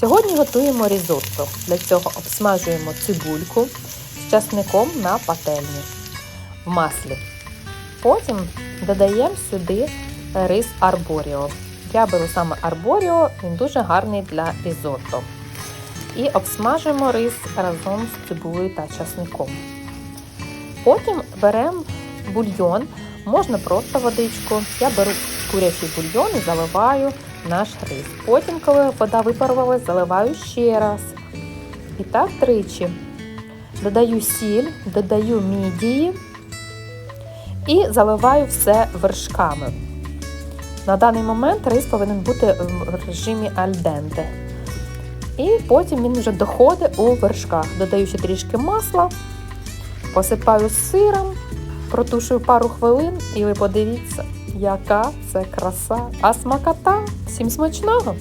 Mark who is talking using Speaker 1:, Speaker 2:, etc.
Speaker 1: Сьогодні готуємо різотто. Для цього обсмажуємо цибульку з часником на пательні в маслі. Потім додаємо сюди рис арборіо. Я беру саме арборіо, він дуже гарний для різотто. І обсмажуємо рис разом з цибулею та часником. Потім беремо бульйон, можна просто водичку. Я беру курячий бульйон і заливаю наш рис. Потім, коли вода випарувалась, заливаю ще раз. І так тричі. Додаю сіль, додаю мідії і заливаю все вершками. На даний момент рис повинен бути в режимі альденте. І потім він вже доходить у вершках. Додаю ще трішки масла, посипаю сиром, протушую пару хвилин, і ви подивіться, яка це краса. А смакота! Всім смачного!